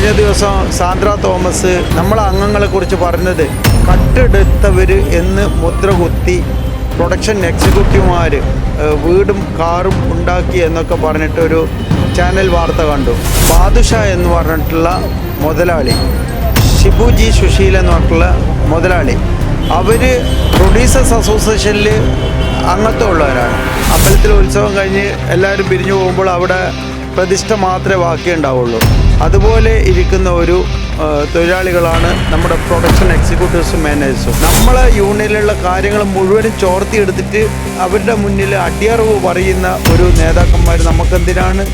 കഴിഞ്ഞ ദിവസം സാന്ദ്ര തോമസ് നമ്മളെ അംഗങ്ങളെക്കുറിച്ച് പറഞ്ഞത് കട്ടെടുത്തവർ എന്ന് മുദ്ര കുത്തി പ്രൊഡക്ഷൻ എക്സിക്യൂട്ടീവുമാർ വീടും കാറും ഉണ്ടാക്കി എന്നൊക്കെ പറഞ്ഞിട്ട് ഒരു ചാനൽ വാർത്ത കണ്ടു. ബാദുഷ എന്ന് പറഞ്ഞിട്ടുള്ള മുതലാളി ഷിബുജി സുശീൽ എന്ന് പറഞ്ഞിട്ടുള്ള മുതലാളി അവർ പ്രൊഡ്യൂസേഴ്സ് അസോസിയേഷനിൽ അംഗത്വമുള്ളവരാണ് അമ്പലത്തിൽ ഉത്സവം കഴിഞ്ഞ് എല്ലാവരും പിരിഞ്ഞു പോകുമ്പോൾ അവിടെ പ്രതിഷ്ഠ മാത്രമേ ബാക്കിയുണ്ടാവുള്ളൂ. അതുപോലെ ഇരിക്കുന്ന ഒരു തൊഴിലാളികളാണ് നമ്മുടെ പ്രൊഡക്ഷൻ എക്സിക്യൂട്ടീവ്സും മാനേജേഴ്സും. നമ്മളെ യൂണിയനിലുള്ള കാര്യങ്ങൾ മുഴുവനും ചോർത്തിയെടുത്തിട്ട് അവരുടെ മുന്നിൽ അടിയറവ് പറയുന്ന ഒരു നേതാക്കന്മാർ നമുക്കെന്തിനാണ്?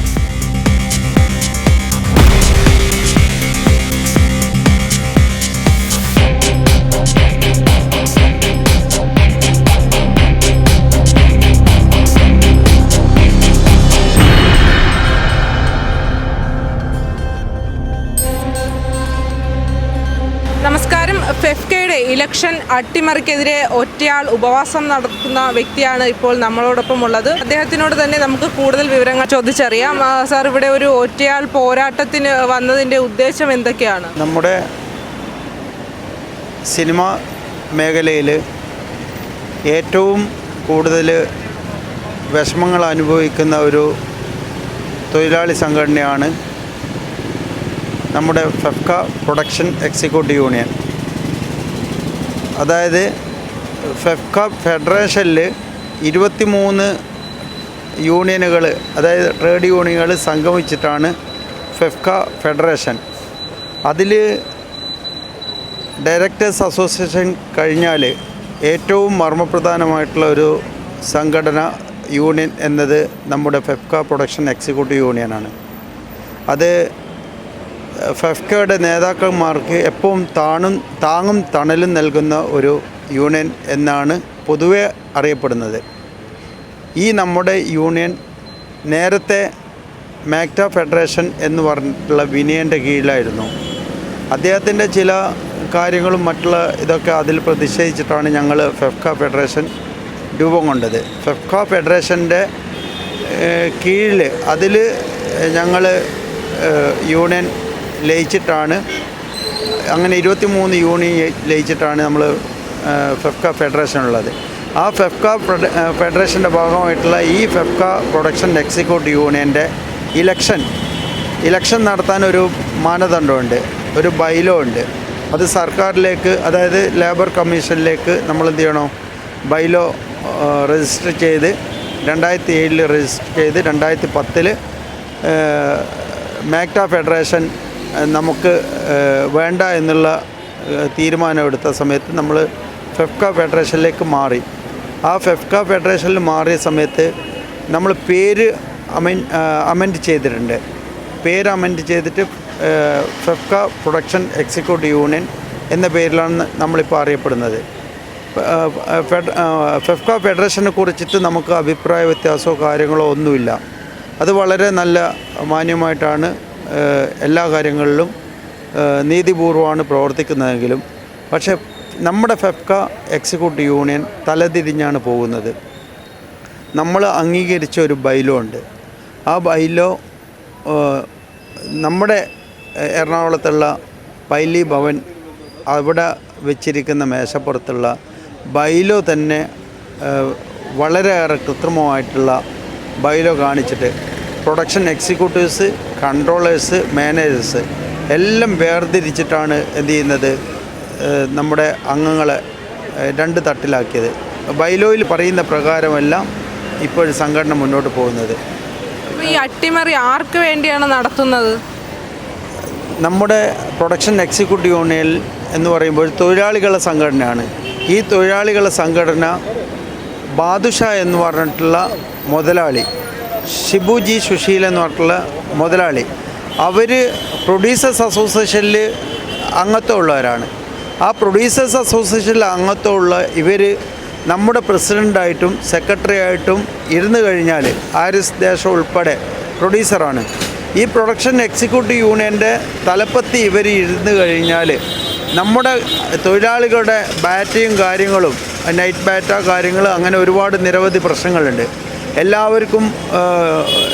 ഇലക്ഷൻ അട്ടിമറിക്കെതിരെ ഒറ്റയാൾ ഉപവാസം നടത്തുന്ന വ്യക്തിയാണ് ഇപ്പോൾ നമ്മളോടൊപ്പം ഉള്ളത്. അദ്ദേഹത്തിനോട് തന്നെ നമുക്ക് കൂടുതൽ വിവരങ്ങൾ ചോദിച്ചറിയാം. സാർ ഇവിടെ ഒരു ഒറ്റയാൾ പോരാട്ടത്തിന് വന്നതിന്റെ ഉദ്ദേശം എന്തൊക്കെയാണ്? നമ്മുടെ സിനിമ മേഖലയിൽ ഏറ്റവും കൂടുതൽ വിഷമങ്ങൾ അനുഭവിക്കുന്ന ഒരു തൊഴിലാളി സംഘടനയാണ് നമ്മുടെ ഫെഫ്ക പ്രൊഡക്ഷൻ എക്സിക്യൂട്ടീവ് യൂണിയൻ. അതായത് ഫെഫ്ക ഫെഡറേഷനിൽ ഇരുപത്തി മൂന്ന് യൂണിയനുകൾ അതായത് ട്രേഡ് യൂണിയനുകൾ സംഗമിച്ചിട്ടാണ് ഫെഫ്ക ഫെഡറേഷൻ. അതിൽ ഡയറക്ടേഴ്സ് അസോസിയേഷൻ കഴിഞ്ഞാൽ ഏറ്റവും മർമ്മപ്രധാനമായിട്ടുള്ള ഒരു സംഘടന യൂണിയൻ എന്നത് നമ്മുടെ ഫെഫ്ക പ്രൊഡക്ഷൻ എക്സിക്യൂട്ടീവ് യൂണിയനാണ്. അത് ഫെഫ്കയുടെ നേതാക്കന്മാർക്ക് എപ്പോഴും താണും താങ്ങും തണലും നൽകുന്ന ഒരു യൂണിയൻ എന്നാണ് പൊതുവെ അറിയപ്പെടുന്നത്. ഈ നമ്മുടെ യൂണിയൻ നേരത്തെ മാക്ട ഫെഡറേഷൻ എന്ന് പറഞ്ഞിട്ടുള്ള വിനയന്റെ കീഴിലായിരുന്നു. അദ്ദേഹത്തിന്റെ ചില കാര്യങ്ങളും മറ്റുള്ള ഇതൊക്കെ അതിൽ പ്രതിഷേധിച്ചിട്ടാണ് ഞങ്ങൾ ഫെഫ്ക ഫെഡറേഷൻ രൂപം കൊണ്ടത്. ഫെഫ്ക ഫെഡറേഷന്റെ കീഴിൽ അതിൽ ഞങ്ങൾ യൂണിയൻ ലയിച്ചിട്ടാണ് അങ്ങനെ ഇരുപത്തി മൂന്ന് യൂണിയൻ ലയിച്ചിട്ടാണ് നമ്മൾ ഫെഫ്ക ഫെഡറേഷൻ ഉള്ളത്. ആ ഫെഫ്ക ഫെഡ- ഫെഡറേഷന്റെ ഭാഗമായിട്ടുള്ള ഈ ഫെഫ്ക പ്രൊഡക്ഷൻ എക്സിക്യൂട്ടീവ് യൂണിയന്റെ ഇലക്ഷൻ ഇലക്ഷൻ നടത്താൻ ഒരു മാനദണ്ഡമുണ്ട് ഒരു ബൈലോ ഉണ്ട് അത് സർക്കാരിലേക്ക് അതായത് ലേബർ കമ്മീഷനിലേക്ക് നമ്മൾ എന്ത് ചെയ്യണം ബൈലോ രജിസ്റ്റർ ചെയ്ത് രണ്ടായിരത്തി ഏഴിൽ രജിസ്റ്റർ ചെയ്ത് രണ്ടായിരത്തി പത്തിൽ മാക്ട ഫെഡറേഷൻ നമുക്ക് വേണ്ട എന്നുള്ള തീരുമാനമെടുത്ത സമയത്ത് നമ്മൾ ഫെഫ്ക ഫെഡറേഷനിലേക്ക് മാറി. ആ ഫെഫ്ക ഫെഡറേഷനിൽ മാറിയ സമയത്ത് നമ്മൾ പേര് അമെൻ അമെൻഡ് ചെയ്തിട്ടുണ്ട്. പേര് അമെൻഡ് ചെയ്തിട്ട് ഫെഫ്ക പ്രൊഡക്ഷൻ എക്സിക്യൂട്ടീവ് യൂണിയൻ എന്ന പേരിലാണ് നമ്മളിപ്പോൾ അറിയപ്പെടുന്നത്. ഫെഫ്ക ഫെഡറേഷനെ കുറിച്ചിട്ട് നമുക്ക് അഭിപ്രായ വ്യത്യാസമോ കാര്യങ്ങളോ ഒന്നുമില്ല. അത് വളരെ നല്ല മാന്യമായിട്ടാണ് എല്ലാ കാര്യങ്ങളിലും നീതിപൂർവമാണ് പ്രവർത്തിക്കുന്നതെങ്കിലും പക്ഷേ നമ്മുടെ ഫെഫ്ക എക്സിക്യൂട്ടീവ് യൂണിയൻ തലതിരിഞ്ഞാണ് പോകുന്നത്. നമ്മൾ അംഗീകരിച്ച ഒരു ബൈലോ ഉണ്ട്. ആ ബൈലോ നമ്മുടെ എറണാകുളത്തുള്ള പൈലി ഭവൻ അവിടെ വെച്ചിരിക്കുന്ന മേശപ്പുറത്തുള്ള ബൈലോ തന്നെ വളരെയേറെ കൃത്രിമമായിട്ടുള്ള ബൈലോ കാണിച്ചിട്ട് പ്രൊഡക്ഷൻ എക്സിക്യൂട്ടീവ്സ് കൺട്രോളേഴ്സ് മാനേജേഴ്സ് എല്ലാം വേർതിരിച്ചിട്ടാണ് എന്ത് ചെയ്യുന്നത് നമ്മുടെ അംഗങ്ങളെ രണ്ട് തട്ടിലാക്കിയത്. ബൈലോയിൽ പറയുന്ന പ്രകാരമെല്ലാം ഇപ്പോൾ സംഘടന മുന്നോട്ട് പോകുന്നത്. ഈ അട്ടിമറി ആർക്ക് വേണ്ടിയാണ് നടത്തുന്നത്? നമ്മുടെ പ്രൊഡക്ഷൻ എക്സിക്യൂട്ടീവ് യൂണിയൻ എന്ന് പറയുമ്പോൾ തൊഴിലാളികളുടെ സംഘടനയാണ്. ഈ തൊഴിലാളികളുടെ സംഘടന ബാദുഷ എന്ന് പറഞ്ഞിട്ടുള്ള മുതലാളി. ഷിബുജി സുശീൽ എന്ന് പറഞ്ഞിട്ടുള്ള മുതലാളി. അവർ പ്രൊഡ്യൂസേഴ്സ് അസോസിയേഷനിൽ അംഗത്വമുള്ളവരാണ്. ആ പ്രൊഡ്യൂസേഴ്സ് അസോസിയേഷനിൽ അംഗത്വമുള്ള ഇവർ നമ്മുടെ പ്രസിഡന്റായിട്ടും സെക്രട്ടറി ആയിട്ടും ഇരുന്ന് കഴിഞ്ഞാൽ ആരിസ് ദേശം ഉൾപ്പെടെ പ്രൊഡ്യൂസറാണ് ഈ പ്രൊഡക്ഷൻ എക്സിക്യൂട്ടീവ് യൂണിയന്റെ തലപ്പത്തി ഇവർ ഇരുന്ന് കഴിഞ്ഞാൽ നമ്മുടെ തൊഴിലാളികളുടെ ബാറ്റയും കാര്യങ്ങളും നൈറ്റ് ബാറ്റ കാര്യങ്ങൾ അങ്ങനെ ഒരുപാട് നിരവധി പ്രശ്നങ്ങളുണ്ട്. എല്ലാവർക്കും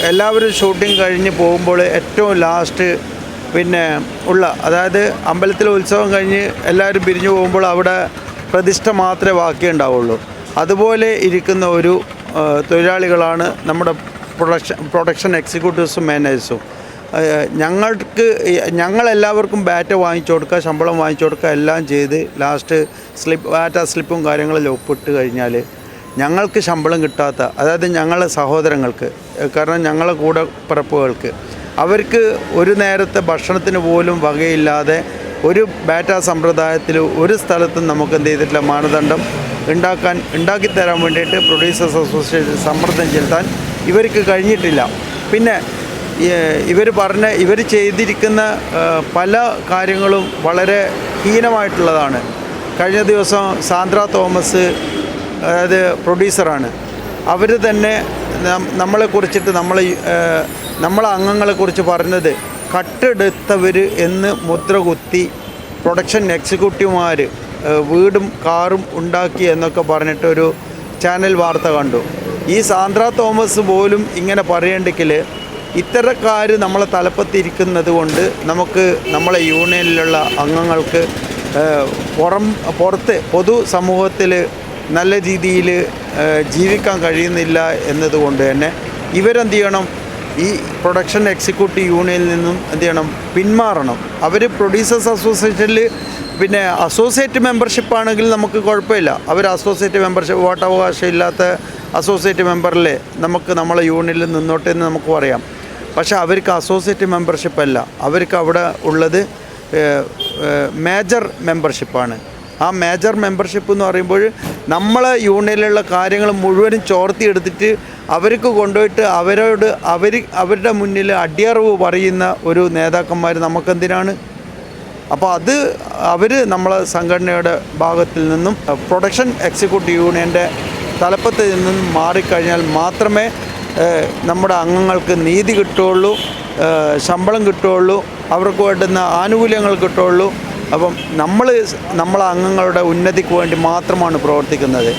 എല്ലാവരും ഷൂട്ടിംഗ് കഴിഞ്ഞ് പോകുമ്പോൾ ഏറ്റവും ലാസ്റ്റ് പിന്നെ ഉള്ള അതായത് അമ്പലത്തിലെ ഉത്സവം കഴിഞ്ഞ് എല്ലാവരും പിരിഞ്ഞു പോകുമ്പോൾ അവിടെ പ്രതിഷ്ഠ മാത്രമേ ബാക്കിയുണ്ടാവുള്ളൂ അതുപോലെ ഇരിക്കുന്ന ഒരു തൊഴിലാളികളാണ് നമ്മുടെ പ്രൊഡക്ഷൻ പ്രൊഡക്ഷൻ എക്സിക്യൂട്ടീവ്സും മാനേജേഴ്സും. ഞങ്ങൾക്ക് ഞങ്ങളെല്ലാവർക്കും ബാറ്റ് വാങ്ങിച്ചു കൊടുക്കുക ശമ്പളം വാങ്ങിച്ചു കൊടുക്കുക എല്ലാം ചെയ്ത് ലാസ്റ്റ് സ്ലിപ്പ് ബാറ്റ സ്ലിപ്പും കാര്യങ്ങളെല്ലാം ഒപ്പിട്ട് കഴിഞ്ഞാൽ ഞങ്ങൾക്ക് ശമ്പളം കിട്ടാത്ത അതായത് ഞങ്ങളെ സഹോദരങ്ങൾക്ക് കാരണം ഞങ്ങളെ കൂടെ പിറപ്പുകൾക്ക് അവർക്ക് ഒരു നേരത്തെ ഭക്ഷണത്തിന് പോലും വകയില്ലാതെ ഒരു ബാറ്റ സമ്പ്രദായത്തിൽ ഒരു സ്ഥലത്തും നമുക്ക് എന്ത് ചെയ്തിട്ടില്ല മാനദണ്ഡം ഉണ്ടാക്കാൻ ഉണ്ടാക്കി തരാൻ വേണ്ടിയിട്ട് പ്രൊഡ്യൂസേഴ്സ് അസോസിയേഷൻ സമ്മർദ്ദം ചെലുത്താൻ ഇവർക്ക് കഴിഞ്ഞിട്ടില്ല. പിന്നെ ഇവർ പറഞ്ഞ ഇവർ ചെയ്തിരിക്കുന്ന പല കാര്യങ്ങളും വളരെ ഹീനമായിട്ടുള്ളതാണ്. കഴിഞ്ഞ ദിവസം സാന്ദ്ര തോമസ് അതായത് പ്രൊഡ്യൂസറാണ്. അവർ തന്നെ നമ്മളെ കുറിച്ചിട്ട് നമ്മൾ നമ്മളെ അംഗങ്ങളെ കുറിച്ച് പറഞ്ഞത് കട്ടെടുത്തവർ എന്ന് മുദ്ര കുത്തി പ്രൊഡക്ഷൻ എക്സിക്യൂട്ടീവുമാർ വീടും കാറും ഉണ്ടാക്കി എന്നൊക്കെ പറഞ്ഞിട്ടൊരു ചാനൽ വാർത്ത കണ്ടു. ഈ സാന്ദ്ര തോമസ് പോലും ഇങ്ങനെ പറയണ്ടെങ്കിൽ ഇത്തരക്കാർ നമ്മളെ തലപ്പത്തിരിക്കുന്നത് കൊണ്ട് നമുക്ക് നമ്മളെ യൂണിയനിലുള്ള അംഗങ്ങൾക്ക് പുറം പുറത്ത് പൊതു സമൂഹത്തിൽ നല്ല രീതിയിൽ ജീവിക്കാൻ കഴിയുന്നില്ല എന്നതുകൊണ്ട് തന്നെ ഇവരെന്ത് ചെയ്യണം? ഈ പ്രൊഡക്ഷൻ എക്സിക്യൂട്ടീവ് യൂണിയനിൽ നിന്നും എന്ത് ചെയ്യണം? പിന്മാറണം. അവർ പ്രൊഡ്യൂസേഴ്സ് അസോസിയേഷനിൽ പിന്നെ അസോസിയേറ്റ് മെമ്പർഷിപ്പ് ആണെങ്കിൽ നമുക്ക് കുഴപ്പമില്ല. അവർ അസോസിയേറ്റ് മെമ്പർഷിപ്പ് വോട്ടവകാശം ഇല്ലാത്ത അസോസിയേറ്റ് മെമ്പറിലെ നമുക്ക് നമ്മളെ യൂണിയനിൽ നിന്നോട്ടെ എന്ന് നമുക്ക് പറയാം. പക്ഷേ അവർക്ക് അസോസിയേറ്റ് മെമ്പർഷിപ്പ് അല്ല. അവർക്ക് അവിടെ ഉള്ളത് മേജർ മെമ്പർഷിപ്പാണ്. ആ മേജർ മെമ്പർഷിപ്പ് എന്ന് പറയുമ്പോൾ നമ്മളെ യൂണിയനിലുള്ള കാര്യങ്ങൾ മുഴുവനും ചോർത്തിയെടുത്തിട്ട് അവർക്ക് കൊണ്ടുപോയിട്ട് അവരോട് അവർ അവരുടെ മുന്നിൽ അടിയറവ് പറയുന്ന ഒരു നേതാക്കന്മാർ നമുക്കെന്തിനാണ്? അപ്പോൾ അത് അവർ നമ്മളെ സംഘടനയുടെ ഭാഗത്തിൽ നിന്നും പ്രൊഡക്ഷൻ എക്സിക്യൂട്ടീവ് യൂണിയന്റെ തലപ്പത്തിൽ നിന്നും മാറിക്കഴിഞ്ഞാൽ മാത്രമേ നമ്മുടെ അംഗങ്ങൾക്ക് നീതി കിട്ടുകയുള്ളൂ ശമ്പളം കിട്ടുകയുള്ളൂ അവർക്ക് വേണ്ടുന്ന ആനുകൂല്യങ്ങൾ കിട്ടുകയുള്ളൂ. അപ്പം നമ്മൾ നമ്മളെ അംഗങ്ങളുടെ ഉന്നതിക്ക് വേണ്ടി മാത്രമാണ് പ്രവർത്തിക്കുന്നത്.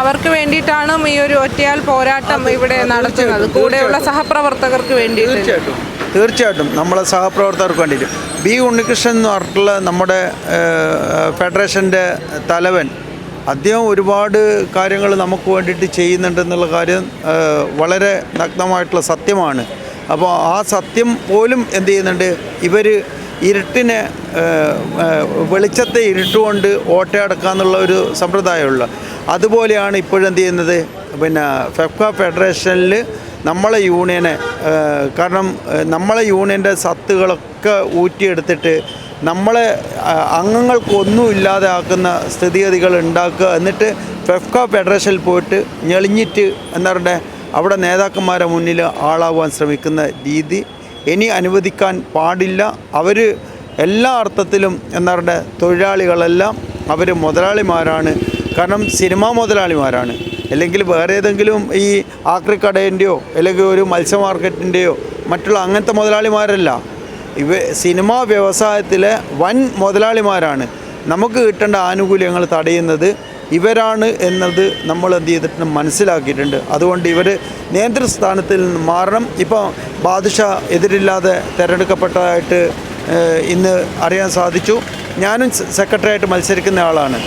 അവർക്ക് വേണ്ടിയിട്ടാണ് ഈ ഒരു ഒറ്റയാൽ പോരാട്ടം ഇവിടെ നടത്തുന്നത്. കൂടെയുള്ള സഹപ്രവർത്തകർക്ക് വേണ്ടി തീർച്ചയായിട്ടും തീർച്ചയായിട്ടും. നമ്മളെ സഹപ്രവർത്തകർക്ക് വേണ്ടിയിട്ട്. ബി ഉണ്ണികൃഷ്ണൻ എന്ന് പറഞ്ഞിട്ടുള്ള നമ്മുടെ ഫെഡറേഷന്റെ തലവൻ അദ്ദേഹം ഒരുപാട് കാര്യങ്ങൾ നമുക്ക് വേണ്ടിയിട്ട് ചെയ്യുന്നുണ്ടെന്നുള്ള കാര്യം വളരെ നഗ്നമായിട്ടുള്ള സത്യമാണ്. അപ്പോൾ ആ സത്യം പോലും എന്ത് ചെയ്യുന്നുണ്ട്? ഇവർ ഇരുട്ടിനെ വെളിച്ചത്തെ ഇരുട്ടുകൊണ്ട് ഓട്ടയടക്കാന്നുള്ള ഒരു സമ്പ്രദായമുള്ള. അതുപോലെയാണ് ഇപ്പോഴെന്ത് ചെയ്യുന്നത്? പിന്നെ ഫെഫ്ക ഫെഡറേഷനിൽ നമ്മളെ യൂണിയനെ കാരണം നമ്മളെ യൂണിയന്റെ സത്തുകളൊക്കെ ഊറ്റിയെടുത്തിട്ട് നമ്മളെ അംഗങ്ങൾക്കൊന്നും ഇല്ലാതെ ആക്കുന്ന സ്ഥിതിഗതികൾ ഉണ്ടാക്കുക എന്നിട്ട് ഫെഫ്ക ഫെഡറേഷനിൽ പോയിട്ട് ഞെളിഞ്ഞിട്ട് എന്താ പറയുക അവിടെ നേതാക്കന്മാരെ മുന്നിൽ ആളാവാൻ ശ്രമിക്കുന്ന രീതി ഇനി അനുവദിക്കാൻ പാടില്ല. അവർ എല്ലാ അർത്ഥത്തിലും പറയുക തൊഴിലാളികളെല്ലാം അവർ മുതലാളിമാരാണ്. കാരണം സിനിമാ മുതലാളിമാരാണ്. അല്ലെങ്കിൽ വേറെ ഏതെങ്കിലും ഈ ആക്രിക്കടേന്റെയോ അല്ലെങ്കിൽ ഒരു മത്സ്യ മാർക്കറ്റിന്റെയോ മറ്റുള്ള അങ്ങനത്തെ മുതലാളിമാരല്ല. ഇവ സിനിമാ വ്യവസായത്തിലെ വൻ മുതലാളിമാരാണ്. നമുക്ക് കിട്ടേണ്ട ആനുകൂല്യങ്ങൾ തടയുന്നത് ഇവരാണ് എന്നത് നമ്മൾ എന്ത് ചെയ്തിട്ട് മനസ്സിലാക്കിയിട്ടുണ്ട്. അതുകൊണ്ട് ഇവർ നേതൃസ്ഥാനത്തിൽ നിന്ന് മാറണം. ഇപ്പോൾ ബാദുഷ എതിരില്ലാതെ തിരഞ്ഞെടുക്കപ്പെട്ടതായിട്ട് ഇന്ന് അറിയാൻ സാധിച്ചു. ഞാനും സെക്രട്ടറിയായിട്ട് മത്സരിക്കുന്ന ആളാണ്.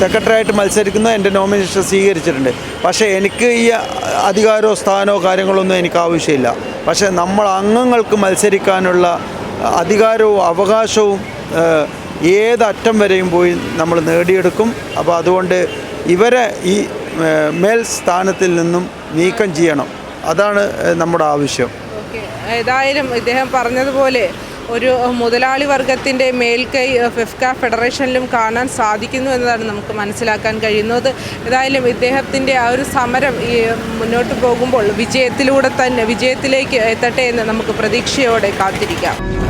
സെക്രട്ടറിയായിട്ട് മത്സരിക്കുന്ന എന്റെ നോമിനേഷൻ സ്വീകരിച്ചിട്ടുണ്ട്. പക്ഷേ എനിക്ക് ഈ അധികാരമോ സ്ഥാനമോ കാര്യങ്ങളൊന്നും എനിക്ക് ആവശ്യമില്ല. പക്ഷേ നമ്മൾ അംഗങ്ങൾക്ക് മത്സരിക്കാനുള്ള അധികാരവും അവകാശവും ഏതറ്റം വരെയും പോയി നമ്മൾ നേടിയെടുക്കും. അപ്പോൾ അതുകൊണ്ട് ഇവരെ ഈ മേൽ സ്ഥാനത്തിൽ നിന്നും നീക്കം ചെയ്യണം. അതാണ് നമ്മുടെ ആവശ്യം. ഏതായാലും ഇദ്ദേഹം പറഞ്ഞതുപോലെ ഒരു മുതലാളി വർഗത്തിന്റെ മേൽക്കൈ ഫെഫ്ക ഫെഡറേഷനിലും കാണാൻ സാധിക്കുന്നു എന്നതാണ് നമുക്ക് മനസ്സിലാക്കാൻ കഴിയുന്നത്. ഏതായാലും ഇദ്ദേഹത്തിന്റെ ആ ഒരു സമരം ഈ മുന്നോട്ട് പോകുമ്പോൾ വിജയത്തിലൂടെ തന്നെ വിജയത്തിലേക്ക് എത്തട്ടെ എന്ന് നമുക്ക് പ്രതീക്ഷയോടെ കാത്തിരിക്കാം.